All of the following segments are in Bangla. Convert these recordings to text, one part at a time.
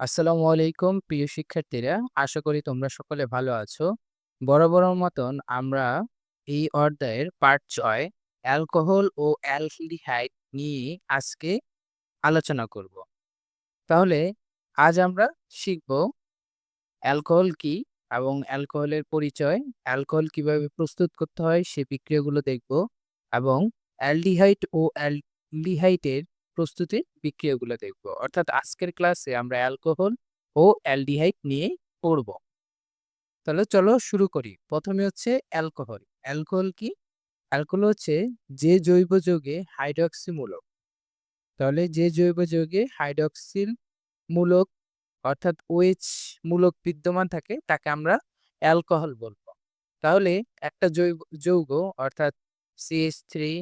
আসসালামু আলাইকুম, প্রিয় শিক্ষার্থীরা। আশা করি তোমরা সকলে ভালো আছো। বরাবরের মতন আমরা এই অধ্যায়ের পার্ট ছয়, অ্যালকোহল ও অ্যালডিহাইড নিয়ে আজকে আলোচনা করব। তাহলে আজ আমরা শিখব অ্যালকোহল কি এবং অ্যালকোহলের পরিচয়। অ্যালকোহল কীভাবে প্রস্তুত করতে হয় সে বিক্রিয়াগুলো দেখব এবং অ্যালডিহাইড ও অ্যালডিহাইডের প্রস্তুতির বিক্রিয়াগুলো দেখব। অর্থাৎ আজকের ক্লাসে আমরা অ্যালকোহল ও অ্যালডিহাইড নিয়ে পড়ব। তাহলে চলো শুরু করি। প্রথমে হচ্ছে অ্যালকোহল। অ্যালকোহল কি? অ্যালকোহল হচ্ছে যে জৈব যৌগে হাইড্রক্সি মূলক তাহলে যে জৈব যৌগে হাইড্রক্সিল মূলক অর্থাৎ ওএইচ মূলক বিদ্যমান থাকে, তাকে আমরা অ্যালকোহল বলব। তাহলে একটা জৈব, যৌগ অর্থাৎ C H three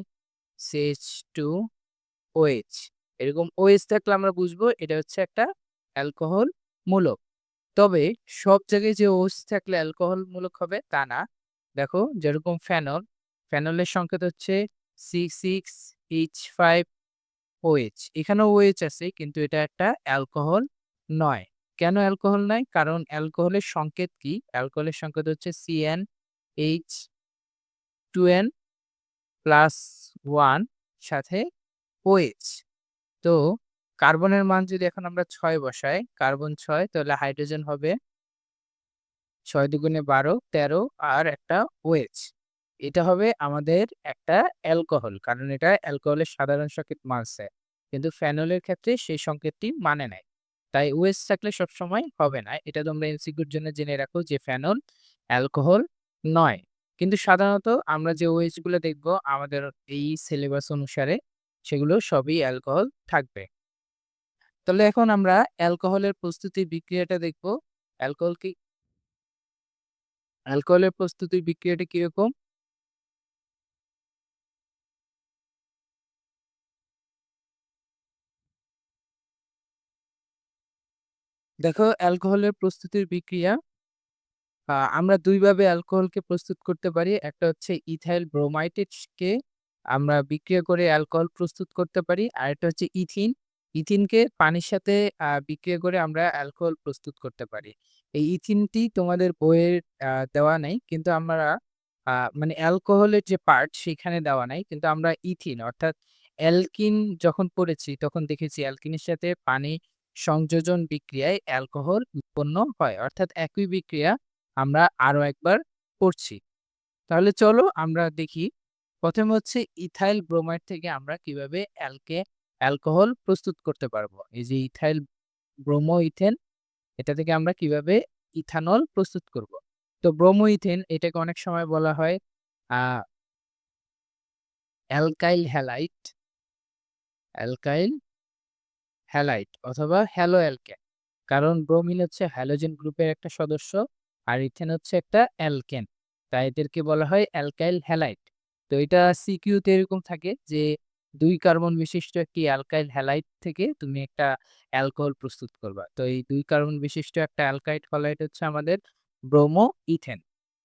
C H two O H এরকম ওএইচ থাকলে আমরা বুঝব এটা হচ্ছে একটা অ্যালকোহল মূলক তবে সব জায়গায় যে ওএইচ থাকলে অ্যালকোহল মূলক হবে তা না। দেখো যেরকম ফেনল, ফেনলের সংকেত হচ্ছে C six H five O H এখানেও ওএইচ আছে কিন্তু এটা একটা অ্যালকোহল নয়। কেন অ্যালকোহল নয়? কারণ অ্যালকোহলের সংকেত কি? অ্যালকোহলের সংকেত হচ্ছে C N H two N plus one সাথে ওএইচ তো কার্বনের মান যদি এখন আমরা ছয় বসাই, কার্বন ছয়, তাহলে হাইড্রোজেন হবে ছয় দুগুণে বারো, তেরো আর একটা ওএইচ। এটা হবে আমাদের একটা অ্যালকোহল, কারণ এটা অ্যালকোহলের সাধারণ সংকেত মানছে, কিন্তু ফেনলের ক্ষেত্রে সেই সংকেতটি মানে নাই। তাই ওএস থাকলে সবসময় হবে না। এটা তোমরা এমসিকিউর জন্য জেনে রাখো যে ফেনল অ্যালকোহল নয়। কিন্তু সাধারণত আমরা যে ওএসগুলো দেখব, আমাদের এই সিলেবাস অনুসারে সেগুলো সবই অ্যালকোহল থাকবে। তাহলে এখন আমরা অ্যালকোহলের প্রস্তুতি বিক্রিয়াটা দেখব। অ্যালকোহল কি? অ্যালকোহলের প্রস্তুতি বিক্রিয়াটা কীরকম? দেখো, অ্যালকোহলের প্রস্তুতির বিক্রিয়া আমরা দুইভাবে অ্যালকোহলকে প্রস্তুত করতে পারি। একটা হচ্ছে ইথাইল ব্রোমাইডকে আমরা বিক্রিয়া করে অ্যালকোহল প্রস্তুত করতে পারি। আর এটা হচ্ছে ইথিন। ইথিনকে পানির সাথে বিক্রিয়া করে আমরা অ্যালকোহল প্রস্তুত করতে পারি। এই ইথিনটি তোমাদের বইয়ের দেওয়া নেই। কিন্তু আমরা মানে অ্যালকোহলের যে পার্ট সেখানে দেওয়া নাই। কিন্তু আমরা ইথিন, অর্থাৎ অ্যালকিন যখন পড়েছি, তখন দেখেছি অ্যালকিনের সাথে পানি সংযোজন বিক্রিয়ায় অ্যালকোহল উৎপন্ন হয়। অর্থাৎ একই বিক্রিয়া আমরা আরও একবার পড়ছি। তাহলে চলো আমরা দেখি প্রথমে হচ্ছে ইথাইল ব্রোমাইড থেকে আমরা কীভাবে অ্যালকে, অ্যালকোহল প্রস্তুত করতে পারব? এই যে ইথাইল ব্রোমো ইথেন এটা থেকে আমরা কীভাবে ইথানল প্রস্তুত করব? তো ব্রোমো ইথেন এটাকে অনেক সময় বলা হয় অ্যালকাইল হ্যালাইট অ্যালকাইল হ্যালাইট অথবা হ্যালো অ্যালকেন কারণ ব্রোমিন হচ্ছে হ্যালোজেন গ্রুপের একটা সদস্য, আর ইথেন হচ্ছে একটা অ্যালকেন। তাই এদেরকে বলা হয় অ্যালকাইল হ্যালাইট। তো এটা সিকিউতে এরকম থাকে যে, দুই কার্বন বিশিষ্ট একটি অ্যালকাইল হ্যালাইট থেকে তুমি একটা অ্যালকোহল প্রস্তুত করবা। তো এই দুই কার্বন বিশিষ্ট একটা অ্যালকাইড হ্যালাইট হচ্ছে আমাদের ব্রোমো ইথেন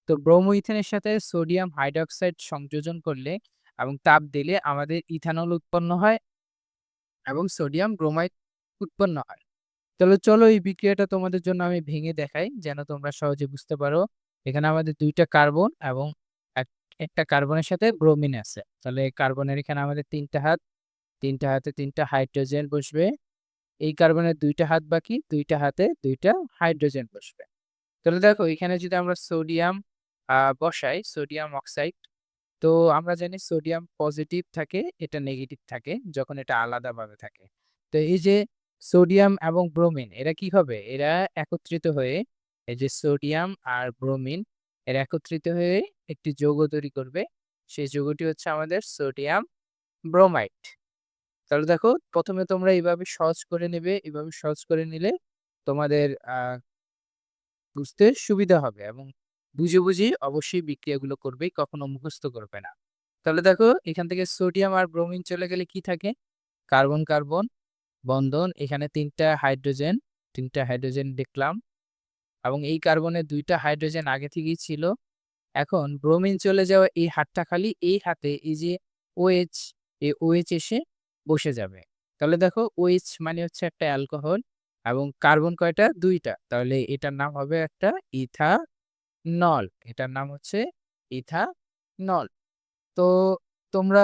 তো ব্রোমো ইথেনের সাথে সোডিয়াম হাইড্রক্সাইড সংযোজন করলে এবং তাপ দিলে আমাদের ইথানল উৎপন্ন হয় এবং সোডিয়াম ব্রোমাইড উৎপন্ন হয়। তাহলে চলো এই বিক্রিয়াটা তোমাদের জন্য আমি ভেঙে দেখাই, যেন তোমরা সহজে বুঝতে পারো। এখানে আমাদের দুইটা কার্বন এবং একটা কার্বনের সাথে ব্রোমিন আছে। তাহলে কার্বনের এখানে আমাদের তিনটা হাত, তিনটা হাতে তিনটা হাইড্রোজেন বসবে। এই কার্বনের দুইটা হাত বাকি, দুইটা হাতে দুইটা হাইড্রোজেন বসবে। তাহলে দেখো, এখানে যদি আমরা সোডিয়াম বসাই, সোডিয়াম অক্সাইড, তো আমরা জানি সোডিয়াম পজিটিভ থাকে, এটা নেগেটিভ থাকে, যখন এটা আলাদাভাবে থাকে। তো এই যে সোডিয়াম এবং ব্রোমিন, এরা কি হবে? এরা একত্রিত হয়ে এই যে সোডিয়াম আর ব্রোমিন এরা একত্রিত হয়ে একটি যৌগ তৈরি করবে। সেই যৌগটি হচ্ছে আমাদের সোডিয়াম ব্রোমাইড। তাহলে দেখো, প্রথমে তোমরা এইভাবে সহজ করে নেবে, এইভাবে সহজ করে নিলে তোমাদের বুঝতে সুবিধা হবে এবং বুঝে বুঝে অবশ্যই বিক্রিয়াগুলো করবে, কখনো মুখস্থ করবে না। তাহলে দেখো, এখান থেকে সোডিয়াম আর ব্রোমিন চলে গেলে কি থাকে? কার্বন কার্বন, বন্ধন, এখানে তিনটা হাইড্রোজেন তিনটা হাইড্রোজেন দেখলাম। এবং এই কার্বনের দুইটা হাইড্রোজেন আগে থেকেই ছিল এখন ব্রোমিন চলে যাওয়া এই হাতটা খালি এই হাতে এই যে ওএইচ এই ওএইচ এসে বসে যাবে তাহলে দেখো ওএইচ মানে হচ্ছে একটা অ্যালকোহল এবং কার্বন কয়টা? দুইটা তাহলে এটার নাম হবে একটা ইথানল। এটার নাম হচ্ছে ইথানল। তো তোমরা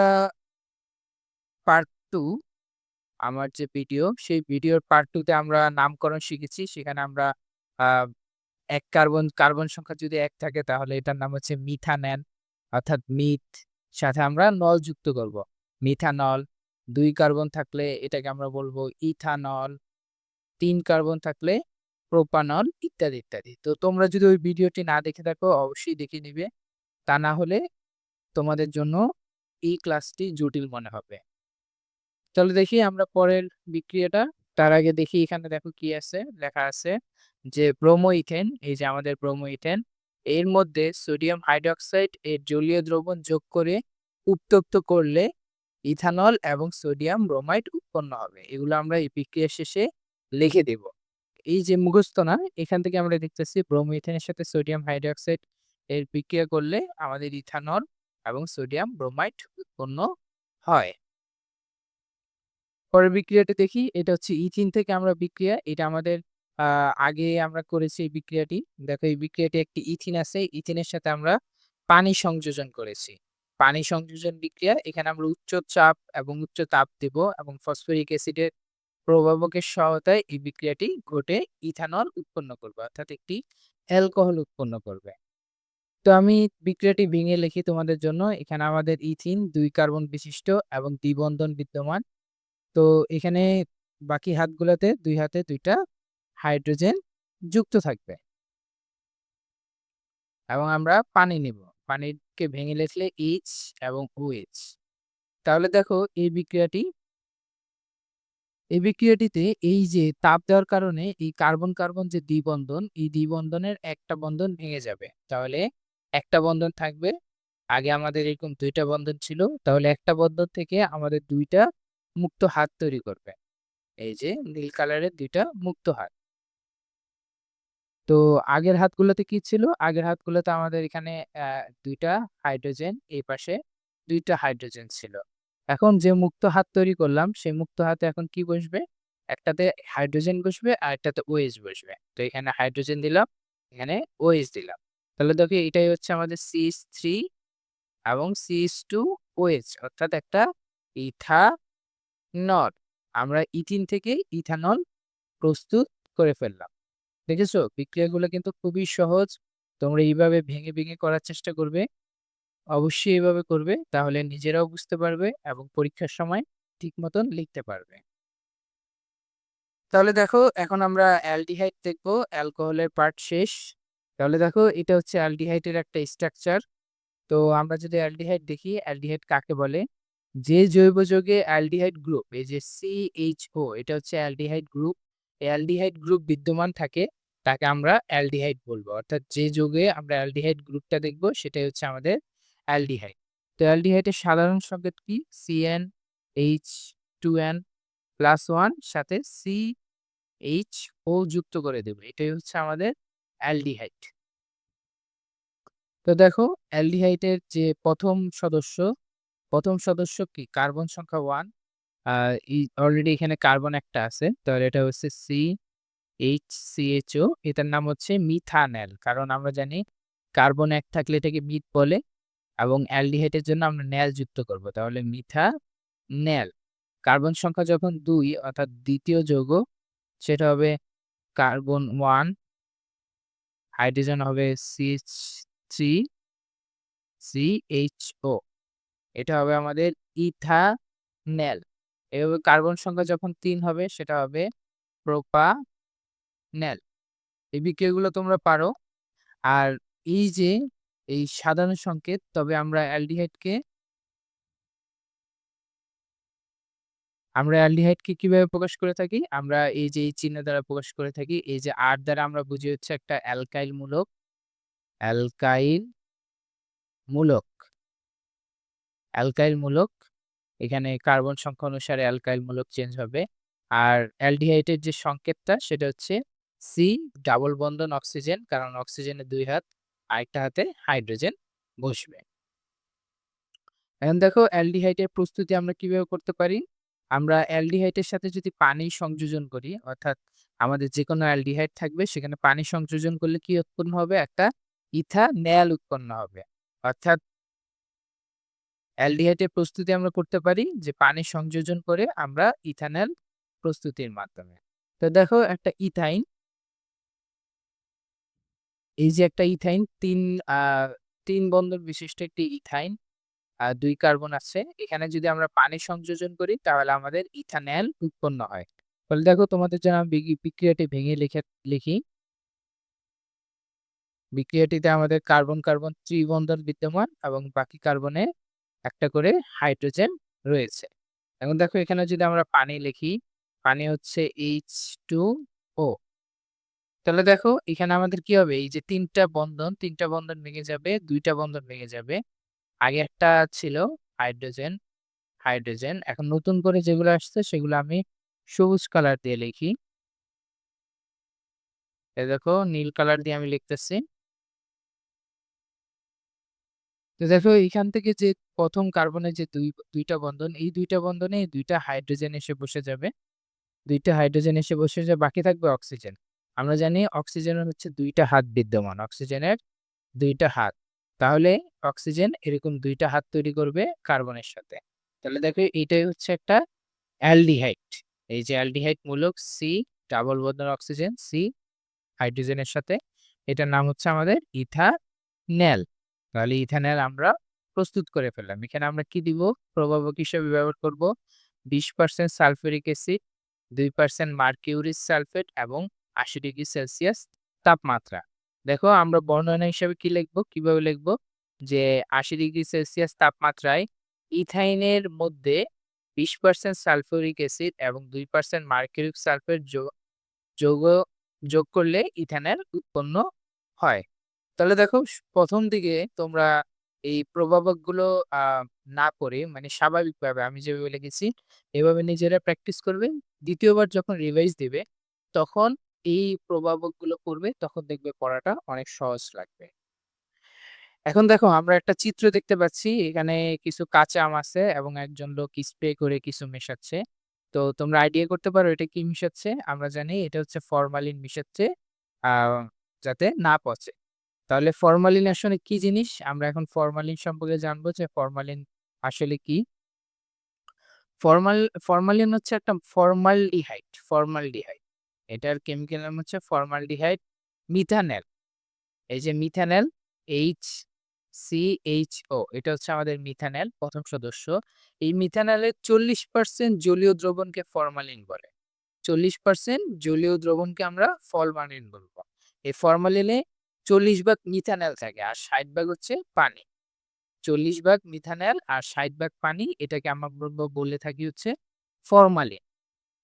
পার্ট টু আমার যে ভিডিও, সেই ভিডিওর পার্ট 2 তে আমরা নামকরণ শিখেছি। সেখানে আমরা ১ কার্বন, কার্বন সংখ্যা যদি এক থাকে তাহলে এটার নাম হচ্ছে মিথানেন অর্থাৎ মিথ। সাথে আমরা নল যুক্ত করব। মিথানল। দুই কার্বন থাকলে এটাকে আমরা বলব ইথানল। তিন কার্বন থাকলে প্রোপানল ইত্যাদি, ইত্যাদি। তো তোমরা যদি ওই ভিডিওটি না দেখে থাকো অবশ্যই দেখে নিবে। তা না হলে তোমাদের জন্য এই ক্লাসটি জটিল মনে হবে। তাহলে দেখি আমরা পরের বিক্রিয়াটা। তার আগে দেখি এখানে দেখো কি আছে? লেখা আছে যে ব্রোমো ইথেন, এই যে আমাদের ব্রোমো ইথেন। এর মধ্যে সোডিয়াম হাইড্রক্সাইড এর জলীয় দ্রবণ যোগ করে উত্তপ্ত করলে ইথানল এবং সোডিয়াম ব্রোমাইড উৎপন্ন হবে। এগুলো আমরা এই বিক্রিয়া শেষে লিখে দেব। এই যে মুখস্থ না, এখান থেকে আমরা দেখতেছি ব্রোমো ইথেনের সাথে সোডিয়াম হাইড্রক্সাইড এর বিক্রিয়া করলে আমাদের ইথানল এবং সোডিয়াম ব্রোমাইড উৎপন্ন হয়। পরের বিক্রিয়াটা দেখি। এটা হচ্ছে ইথিন থেকে আমরা বিক্রিয়া। এটা আমাদের আগে আমরা করেছি এই বিক্রিয়াটি। দেখো এই বিক্রিয়াটি একটি ইথিন আছে। ইথিনের সাথে আমরা পানি সংযোজন করেছি। পানি সংযোজন বিক্রিয়া। এখানে আমরা উচ্চ চাপ এবং উচ্চ তাপ দেব এবং ফসফরিক অ্যাসিডের প্রভাবকের সহায়তায় এই বিক্রিয়াটি ঘটে ইথানল উৎপন্ন করবে। অর্থাৎ একটি অ্যালকোহল উৎপন্ন করবে। তো আমি বিক্রিয়াটি ভেঙে লিখি তোমাদের জন্য। এখানে আমাদের ইথিন দুই কার্বন বিশিষ্ট এবং দ্বিবন্ধন বিদ্যমান। তো এখানে বাকি হাতগুলাতে, দুই হাতে ২ টা হাইড্রোজেন যুক্ত থাকবে। এবং আমরা পানি নিব। পানিকে ভেঙে লিখলে এইচ এবং OH তাহলে দেখো এই বিক্রিয়াটি এই বিক্রিয়াটিতে এই যে তাপ দেওয়ার কারণে এই কার্বন-কার্বন যে দ্বিবন্ধন, এই দ্বিবন্ধনের একটা বন্ধন ভেঙে যাবে। তাহলে একটা বন্ধন থাকবে। আগে আমাদের এরকম দুইটা বন্ধন ছিল। তাহলে একটা বন্ধন থেকে আমাদের দুইটা মুক্ত হাত তৈরি করবে। এই যে নীল কালারের দুইটা মুক্ত হাত। তো আগের হাতগুলোতে কি ছিল? আগের হাতগুলোতে আমাদের এখানে ২ হাইড্রোজেন, এই পাশে দুইটা হাইড্রোজেন ছিল। এখন যে মুক্ত হাত তৈরি করলাম, সেই মুক্ত হাতে এখন কি বসবে? একটাতে হাইড্রোজেন বসবে আর একটাতে OH বসবে। তো এখানে হাইড্রোজেন দিলাম, এখানে OH দিলাম। তাহলে দেখো এটাই হচ্ছে আমাদের CH3 এবং CH2OH অর্থাৎ একটা ইথানল। আমরা ইথিন থেকে ইথানল প্রস্তুত করে ফেললাম। দেখেছ? বিক্রিয়াগুলো কিন্তু খুবই সহজ। তোমরা এইভাবে ভেঙে, ভেঙে করার চেষ্টা করবে। অবশ্যই এভাবে করবে। তাহলে নিজেরাও বুঝতে পারবে এবং পরীক্ষার সময় ঠিক মতন লিখতে পারবে। তাহলে দেখো এখন আমরা অ্যালডিহাইড দেখব। অ্যালকোহলের পার্ট শেষ। তাহলে দেখো এটা হচ্ছে অ্যালডিহাইডের একটা স্ট্রাকচার। তো আমরা যদি অ্যালডিহাইড দেখি, অ্যালডিহাইড কাকে বলে? যে জৈব যৌগে অ্যালডিহাইড গ্রুপ, এই যে CHO এটা হচ্ছে অ্যালডিহাইড গ্রুপ। এই অ্যালডিহাইড গ্রুপ বিদ্যমান থাকে, তাকে আমরা অ্যালডিহাইড বলব অর্থাৎ যে যৌগে আমরা অ্যালডিহাইড গ্রুপটা দেখব সেটাই হচ্ছে আমাদের অ্যালডিহাইড। তো অ্যালডিহাইডের সাধারণ সংকেত কি? CnH2n+1 সাথে সি এইচ ও যুক্ত করে দেব। এটাই হচ্ছে আমাদের অ্যালডিহাইড। তো দেখো অ্যালডিহাইডের যে প্রথম সদস্য, প্রথম সদস্য কি? কার্বন সংখ্যা 1 আ ই অলরেডি এখানে কার্বন একটা আছে। তাহলে এটা হচ্ছে CHCHO এটার নাম হচ্ছে মিথানেল। কারণ আমরা জানি কার্বন ১ থাকলে এটাকে মিথ বলে এবং অ্যালডিহাইডের জন্য আমরা নেল যুক্ত করব। তাহলে মিথানেল। কার্বন সংখ্যা যখন ২ অর্থাৎ দ্বিতীয় যৌগ, সেটা হবে কার্বন 1 হাইড্রোজেন হবে CH3 CHO এটা হবে আমাদের ইথানেল। এভাবে কার্বন সংখ্যা যখন ৩ হবে, সেটা হবে প্রোপানেল। এই বিক্রিয়াগুলো তোমরা পারো। আর এই যে, এই সাধারণ সংকেত, তবে আমরা অ্যালডিহাইডকে আমরা অ্যালডিহাইডকে কীভাবে প্রকাশ করে থাকি? আমরা এই যে, এই চিহ্ন দ্বারা প্রকাশ করে থাকি। এই যে আর দ্বারা আমরা বুঝি হচ্ছে একটা অ্যালকাইল মূলক অ্যালকাইল মূলক। অ্যালকাইল মূলক। এখানে কার্বন সংখ্যা অনুসারে অ্যালকাইল মূলক চেঞ্জ হবে। আর অ্যালডিহাইডের যে সংকেতটা, সেটা হচ্ছে C ডাবল বন্ধন অক্সিজেন কারণ অক্সিজেনের দুই হাত, আরেকটা হাতে হাইড্রোজেন বসবে। এখন দেখো অ্যালডিহাইডের প্রস্তুতি আমরা কীভাবে করতে পারি? আমরা অ্যালডিহাইডের সাথে যদি পানি সংযোজন করি অর্থাৎ আমাদের যেকোনো অ্যালডিহাইড থাকবে সেখানে পানি সংযোজন করলে কি উৎপন্ন হবে? একটা ইথানল উৎপন্ন হবে। অর্থাৎ অ্যালডিহাইডের প্রস্তুতি আমরা করতে পারি যে পানি সংযোজন করে আমরা ইথানল প্রস্তুতির মাধ্যমে। তো দেখো একটা ইথাইন এই যে একটা ইথাইন ৩ আ ৩ বন্ধন বিশিষ্ট একটি ইথাইন ২ কার্বন আছে। এখানে যদি আমরা পানি সংযোজন করি তাহলে আমাদের ইথানল উৎপন্ন হয়। তাহলে দেখো তোমাদের জন্য আমি বিক্রিয়াটি ভেঙে লিখে লিখি। বিক্রিয়াটিতে আমাদের কার্বন, কার্বন ত্রিবন্ধন বিদ্যমান এবং বাকি কার্বনে একটা করে হাইড্রোজেন রয়েছে। এখন দেখো এখানে যদি আমরা পানি লিখি, পানি হচ্ছে H2O তাহলে দেখো এখানে আমাদের কি হবে? এই যে তিনটা বন্ধন, তিনটা বন্ধন ভেঙে যাবে, দুইটা বন্ধন ভেঙে যাবে। আগে একটা ছিল হাইড্রোজেন, হাইড্রোজেন। এখন নতুন করে যেগুলো আসছে সেগুলো আমি সবুজ কালার দিয়ে লিখি। দেখো নীল কালার দিয়ে আমি লিখতেছি। তো দেখো এখান থেকে যে প্রথম কার্বনের যে দুই দুইটা বন্ধন, এই দুইটা বন্ধনে দুইটা হাইড্রোজেন এসে বসে যাবে। দুইটা হাইড্রোজেন এসে বসে যাবে, বাকি থাকবে অক্সিজেন। আমরা জানি অক্সিজেনের হচ্ছে দুইটা হাত বিদ্যমান। অক্সিজেনের দুইটা হাত। তাহলে অক্সিজেন এরকম দুইটা হাত তৈরি করবে কার্বনের সাথে। তাহলে দেখো এইটাই হচ্ছে একটা অ্যালডিহাইড। এই যে অ্যালডিহাইড মূলক সি ডাবল বন্ধন অক্সিজেন সি হাইড্রোজেনের সাথে এটার নাম হচ্ছে আমাদের ইথানল। তাহলে ইথানল আমরা প্রস্তুত করে ফেললাম। এখানে আমরা কি দিব? প্রভাবক হিসেবে ব্যবহার করব ২০% সালফেরিক অ্যাসিড, ২% মার্কিউরিক সালফেট এবং ৮০ ডিগ্রি সেলসিয়াস তাপমাত্রা। দেখো, আমরা বর্ণনা হিসাবে কি লিখব কীভাবে লিখব যে ৮০ ডিগ্রি সেলসিয়াস তাপমাত্রায় ইথাইনের মধ্যে ২০% সালফিউরিক অ্যাসিড এবং দুই পার্সেন্ট মার্কিউরিক সালফেট যোগ, যৌগ করলে ইথানের উৎপন্ন হয়। তাহলে দেখো প্রথম দিকে তোমরা এই প্রভাবকগুলো না পড়ে মানে স্বাভাবিকভাবে আমি যেভাবে লিখেছি, এভাবে নিজেরা প্র্যাকটিস করবে। দ্বিতীয়বার যখন রিভাইজ দিবে, তখন এই প্রভাবকগুলো পড়বে তখন দেখবে পড়াটা অনেক সহজ লাগবে। এখন দেখো আমরা একটা চিত্র দেখতে পাচ্ছি। এখানে কিছু কাঁচা আম আছে এবং একজন লোক স্প্রে করে কিছু মেশাচ্ছে। তো তোমরা আইডিয়া করতে পারো এটা কি মিশাচ্ছে? আমরা জানি এটা হচ্ছে ফরমালিন মিশাচ্ছে যাতে না পচে। তাহলে ফরমালিন আসলে কি জিনিস? আমরা এখন ফরমালিন সম্পর্কে জানব যে ফরমালিন আসলে কি? ফরমাল ফরমালিন হচ্ছে একটা ফরমালডিহাইড, ফরমালডিহাইড। এটার কেমিক্যাল নাম হচ্ছে ফরমালডিহাইড মিথানেল এই যে methanal H C H HCHO এটা হচ্ছে আমাদের মিথানেল প্রথম সদস্য। এই মিথানেলের চল্লিশ পার্সেন্ট জলীয় দ্রবণকে ফরমালিন বলে। ৪০% জলীয় দ্রবণকে আমরা ফরমালিন বলব। এই ফরমালিনে ৪০ ভাগ মিথানেল থাকে আর ৬০ ভাগ হচ্ছে পানি। ৪০ ভাগ মিথানেল আর ৬০ ভাগ পানি, এটাকে আমরা বলে থাকি হচ্ছে ফরমালিন।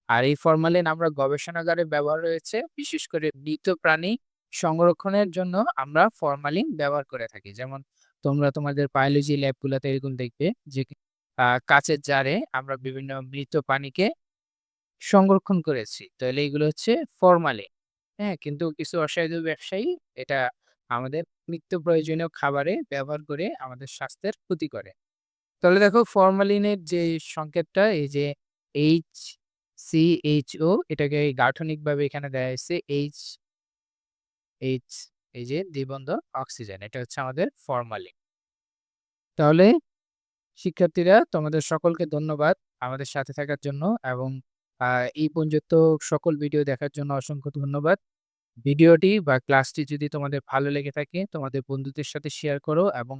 আর এই ফরমালিন আমরা গবেষণাগারে ব্যবহার রয়েছে, বিশেষ করে মৃত প্রাণী সংরক্ষণের জন্য আমরা ফরমালিন ব্যবহার করে থাকি। যেমন তোমরা তোমাদের বায়োলজি ল্যাবগুলাতে এরকম দেখবে যে কাঁচের জারে আমরা বিভিন্ন মৃত প্রাণীকে সংরক্ষণ করেছি। তাহলে এগুলো হচ্ছে ফরমালিন। হ্যাঁ? কিন্তু কিছু অসাধু ব্যবসায়ী এটা আমাদের নিত্য প্রয়োজনীয় খাবারে ব্যবহার করে আমাদের স্বাস্থ্যের ক্ষতি করে। তাহলে দেখো ফরমালিনের যে সংকেতটা, এই যে HCHO এটাকে গাঠনিকভাবে এখানে দেয়া হয়েছে H H এই যে দ্বিবন্ধ অক্সিজেন। এটা হচ্ছে আমাদের ফরমালিন। তাহলে শিক্ষার্থীরা, তোমাদের সকলকে ধন্যবাদ আমাদের সাথে থাকার জন্য এবং এই পর্যন্ত সকল ভিডিও দেখার জন্য অসংখ্য ধন্যবাদ। ভিডিওটি বা ক্লাসটি যদি তোমাদের ভালো লেগে থাকে, তোমাদের বন্ধুদের সাথে শেয়ার করো এবং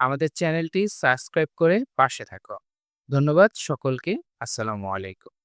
আমাদের চ্যানেলটি সাবস্ক্রাইব করে পাশে থাকো। ধন্যবাদ সকলকে। আসসালামু আলাইকুম।